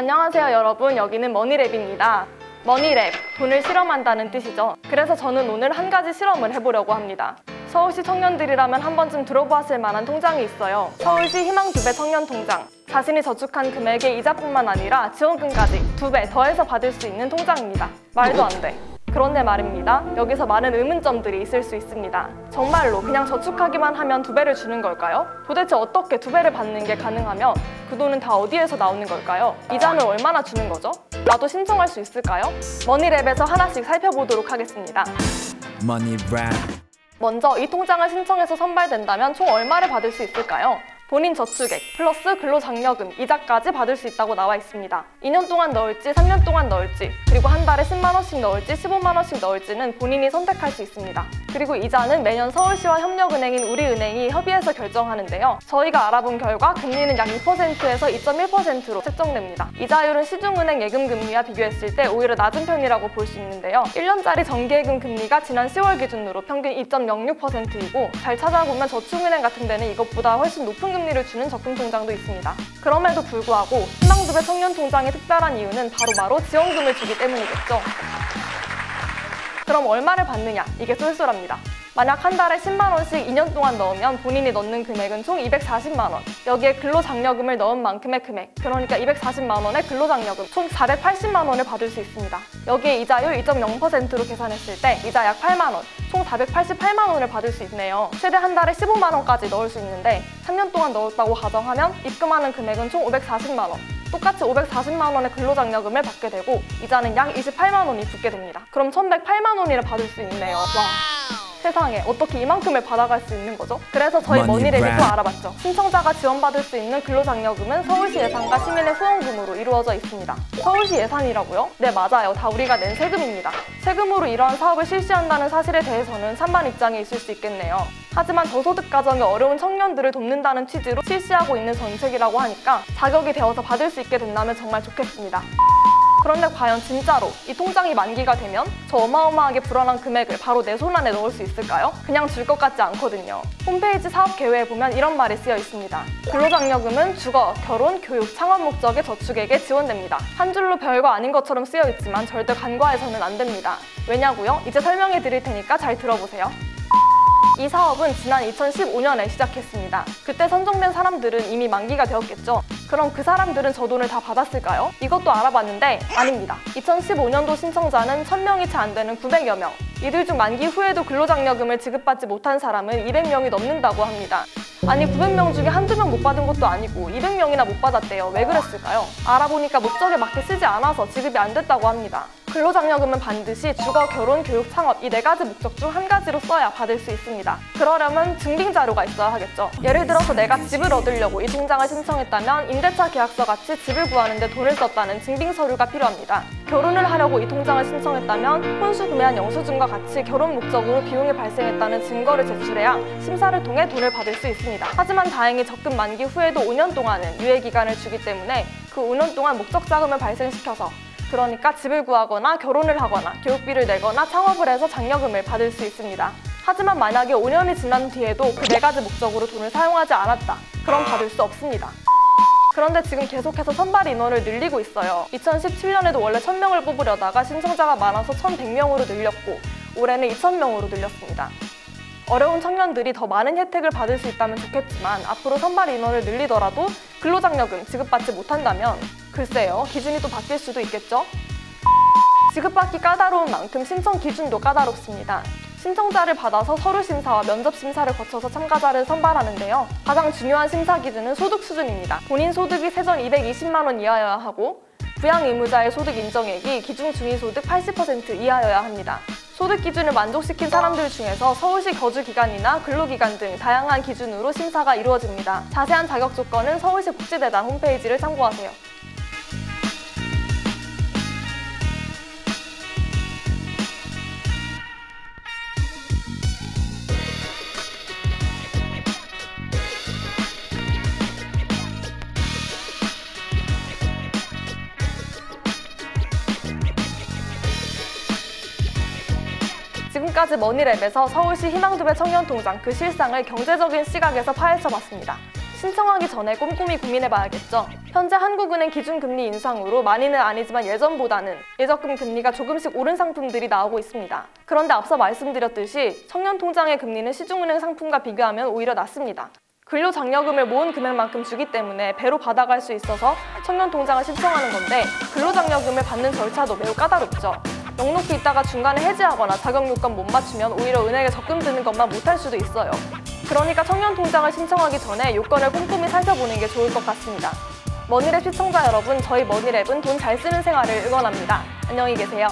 안녕하세요 여러분. 여기는 머니랩입니다. 머니랩, 돈을 실험한다는 뜻이죠. 그래서 저는 오늘 한 가지 실험을 해보려고 합니다. 서울시 청년들이라면 한 번쯤 들어보았을 만한 통장이 있어요. 서울시 희망두배 청년통장. 자신이 저축한 금액의 이자뿐만 아니라 지원금까지 두 배 더해서 받을 수 있는 통장입니다. 말도 안돼 그런데 말입니다. 여기서 많은 의문점들이 있을 수 있습니다. 정말로 그냥 저축하기만 하면 두 배를 주는 걸까요? 도대체 어떻게 두 배를 받는 게 가능하며 그 돈은 다 어디에서 나오는 걸까요? 이자는 얼마나 주는 거죠? 나도 신청할 수 있을까요? 머니랩에서 하나씩 살펴보도록 하겠습니다. 먼저 이 통장을 신청해서 선발된다면 총 얼마를 받을 수 있을까요? 본인 저축액 플러스 근로장려금, 이자까지 받을 수 있다고 나와 있습니다. 2년 동안 넣을지 3년 동안 넣을지 그리고 한 달에 10만 원씩 넣을지 15만 원씩 넣을지는 본인이 선택할 수 있습니다. 그리고 이자는 매년 서울시와 협력은행인 우리은행이 협의해서 결정하는데요. 저희가 알아본 결과 금리는 약 2%에서 2.1%로 책정됩니다. 이자율은 시중은행 예금 금리와 비교했을 때 오히려 낮은 편이라고 볼 수 있는데요. 1년짜리 정기예금 금리가 지난 10월 기준으로 평균 2.06%이고 잘 찾아보면 저축은행 같은 데는 이것보다 훨씬 높은 금리를 주는 적금 통장도 있습니다. 그럼에도 불구하고 희망두배 청년 통장이 특별한 이유는 바로바로 지원금을 주기 때문이겠죠. 그럼 얼마를 받느냐? 이게 쏠쏠합니다. 만약 한 달에 10만 원씩 2년 동안 넣으면 본인이 넣는 금액은 총 240만 원. 여기에 근로장려금을 넣은 만큼의 금액, 그러니까 240만 원의 근로장려금 총 480만 원을 받을 수 있습니다. 여기에 이자율 2.0%로 계산했을 때 이자 약 8만 원, 총 488만 원을 받을 수 있네요. 최대 한 달에 15만 원까지 넣을 수 있는데 3년 동안 넣었다고 가정하면 입금하는 금액은 총 540만 원. 똑같이 540만 원의 근로장려금을 받게 되고 이자는 약 28만 원이 붙게 됩니다. 그럼 1,108만 원이를 받을 수 있네요. 와. 세상에 어떻게 이만큼을 받아갈 수 있는 거죠? 그래서 저희 머니랩이 또. 알아봤죠. 신청자가 지원받을 수 있는 근로장려금은 서울시 예산과 시민의 후원금으로 이루어져 있습니다. 서울시 예산이라고요? 네 맞아요. 다 우리가 낸 세금입니다. 세금으로 이러한 사업을 실시한다는 사실에 대해서는 찬반 입장에 있을 수 있겠네요. 하지만 저소득 가정의 어려운 청년들을 돕는다는 취지로 실시하고 있는 정책이라고 하니까 자격이 되어서 받을 수 있게 된다면 정말 좋겠습니다. 그런데 과연 진짜로 이 통장이 만기가 되면 저 어마어마하게 불어난 금액을 바로 내 손 안에 넣을 수 있을까요? 그냥 줄 것 같지 않거든요. 홈페이지 사업 계획에 보면 이런 말이 쓰여 있습니다. 근로장려금은 주거, 결혼, 교육, 창업 목적의 저축에게 지원됩니다. 한 줄로 별거 아닌 것처럼 쓰여 있지만 절대 간과해서는 안 됩니다. 왜냐고요? 이제 설명해 드릴 테니까 잘 들어보세요. 이 사업은 지난 2015년에 시작했습니다. 그때 선정된 사람들은 이미 만기가 되었겠죠. 그럼 그 사람들은 저 돈을 다 받았을까요? 이것도 알아봤는데 아닙니다. 2015년도 신청자는 1000명이 채 안 되는 900여 명. 이들 중 만기 후에도 근로장려금을 지급받지 못한 사람은 200명이 넘는다고 합니다. 아니 900명 중에 한두 명 못 받은 것도 아니고 200명이나 못 받았대요. 왜 그랬을까요? 알아보니까 목적에 맞게 쓰지 않아서 지급이 안 됐다고 합니다. 근로장려금은 반드시 주거, 결혼, 교육, 창업 이 네 가지 목적 중 한 가지로 써야 받을 수 있습니다. 그러려면 증빙 자료가 있어야 하겠죠. 예를 들어서 내가 집을 얻으려고 이 통장을 신청했다면 임대차 계약서 같이 집을 구하는데 돈을 썼다는 증빙 서류가 필요합니다. 결혼을 하려고 이 통장을 신청했다면 혼수 구매한 영수증과 같이 결혼 목적으로 비용이 발생했다는 증거를 제출해야 심사를 통해 돈을 받을 수 있습니다. 하지만 다행히 적금 만기 후에도 5년 동안은 유예 기간을 주기 때문에 그 5년 동안 목적 자금을 발생시켜서 그러니까 집을 구하거나 결혼을 하거나 교육비를 내거나 창업을 해서 장려금을 받을 수 있습니다. 하지만 만약에 5년이 지난 뒤에도 그 네 가지 목적으로 돈을 사용하지 않았다. 그럼 받을 수 없습니다. 그런데 지금 계속해서 선발 인원을 늘리고 있어요. 2017년에도 원래 1000명을 뽑으려다가 신청자가 많아서 1100명으로 늘렸고 올해는 2000명으로 늘렸습니다. 어려운 청년들이 더 많은 혜택을 받을 수 있다면 좋겠지만 앞으로 선발 인원을 늘리더라도 근로장려금 지급받지 못한다면 글쎄요 기준이 또 바뀔 수도 있겠죠? 지급받기 까다로운 만큼 신청 기준도 까다롭습니다. 신청자를 받아서 서류 심사와 면접 심사를 거쳐서 참가자를 선발하는데요. 가장 중요한 심사 기준은 소득 수준입니다. 본인 소득이 세전 220만 원 이하여야 하고 부양 의무자의 소득 인정액이 기준 중위소득 80% 이하여야 합니다. 소득 기준을 만족시킨 사람들 중에서 서울시 거주 기간이나 근로기간 등 다양한 기준으로 심사가 이루어집니다. 자세한 자격 조건은 서울시 복지대단 홈페이지를 참고하세요. 지금까지 머니랩에서 서울시 희망두배 청년통장 그 실상을 경제적인 시각에서 파헤쳐봤습니다. 신청하기 전에 꼼꼼히 고민해봐야겠죠. 현재 한국은행 기준금리 인상으로 많이는 아니지만 예전보다는 예적금 금리가 조금씩 오른 상품들이 나오고 있습니다. 그런데 앞서 말씀드렸듯이 청년통장의 금리는 시중은행 상품과 비교하면 오히려 낮습니다. 근로장려금을 모은 금액만큼 주기 때문에 배로 받아갈 수 있어서 청년통장을 신청하는 건데 근로장려금을 받는 절차도 매우 까다롭죠. 넉넉히 있다가 중간에 해지하거나 자격 요건 못 맞추면 오히려 은행에 적금 드는 것만 못할 수도 있어요. 그러니까 청년 통장을 신청하기 전에 요건을 꼼꼼히 살펴보는 게 좋을 것 같습니다. 머니랩 시청자 여러분, 저희 머니랩은 돈 잘 쓰는 생활을 응원합니다. 안녕히 계세요.